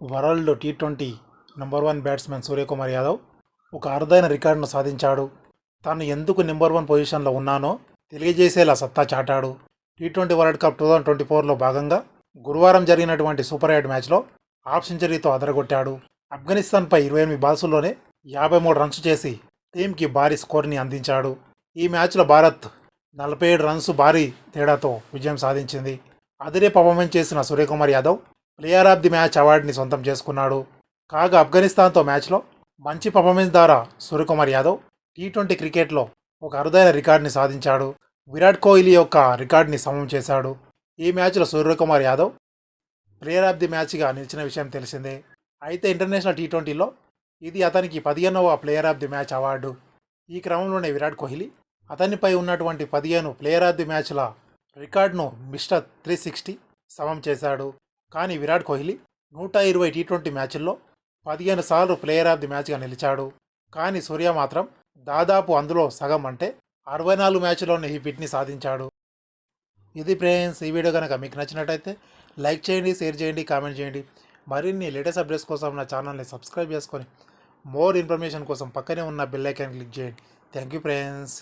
World T twenty number one batsmen Suryakumar Yadav ఒక అరుదైన రికార్డును సాధించాడు. తాను ఎందుకు నెంబర్ వన్ పొజిషన్లో ఉన్నానో తెలియజేసేలా సత్తా చాటాడు. T twenty world cup two thousand twenty ఫోర్లో భాగంగా గురువారం జరిగినటువంటి సూపర్ ఎయిట్ మ్యాచ్లో హాఫ్ సెంచరీతో అదరగొట్టాడు. ఆఫ్ఘనిస్తాన్పై ఇరవై ఎనిమిది బాల్సుల్లోనే యాభై మూడు రన్స్ చేసి టీంకి భారీ స్కోర్ని అందించాడు. ఈ మ్యాచ్లో భారత్ నలభై ఏడు రన్స్ భారీ తేడాతో విజయం సాధించింది. అదిరే పర్ఫార్మెన్స్ చేసిన Suryakumar Yadav player of the match అవార్డుని సొంతం చేసుకున్నాడు. కాగా ఆఫ్ఘనిస్తాన్తో మ్యాచ్లో మంచి పర్ఫార్మెన్స్ ద్వారా సూర్యకుమార్ యాదవ్ టీ ట్వంటీ క్రికెట్లో ఒక అరుదైన రికార్డుని సాధించాడు. విరాట్ కోహ్లీ యొక్క రికార్డుని సమం చేశాడు. ఈ మ్యాచ్లో Suryakumar Yadav player of the మ్యాచ్గా నిలిచిన విషయం తెలిసిందే. అయితే ఇంటర్నేషనల్ టీ ట్వంటీలో ఇది అతనికి పదిహేనవ player of the match award. ఈ క్రమంలోనే విరాట్ కోహ్లీ అతనిపై ఉన్నటువంటి పదిహేను ప్లేయర్ ఆఫ్ ది మ్యాచ్ల రికార్డును మిస్టర్ త్రీ సిక్స్టీ సమం చేశాడు. కానీ విరాట్ కోహ్లీ నూట ఇరవై టీ ట్వంటీ మ్యాచ్ల్లో పదిహేను సార్లు ప్లేయర్ ఆఫ్ ది మ్యాచ్గా నిలిచాడు. కానీ సూర్య మాత్రం దాదాపు అందులో సగం అంటే అరవై నాలుగు మ్యాచ్లోనే ఈ ఫిట్ని సాధించాడు. ఇది ఫ్రెండ్స్ ఈ వీడియో కనుక మీకు నచ్చినట్టయితే లైక్ చేయండి షేర్ చేయండి కామెంట్ చేయండి. మరిన్ని లేటెస్ట్ అప్డేట్స్ కోసం నా ఛానల్ని సబ్స్క్రైబ్ చేసుకొని మోర్ ఇన్ఫర్మేషన్ కోసం పక్కనే ఉన్న బెల్ ఐకాన్ క్లిక్ చేయండి. Thank you friends.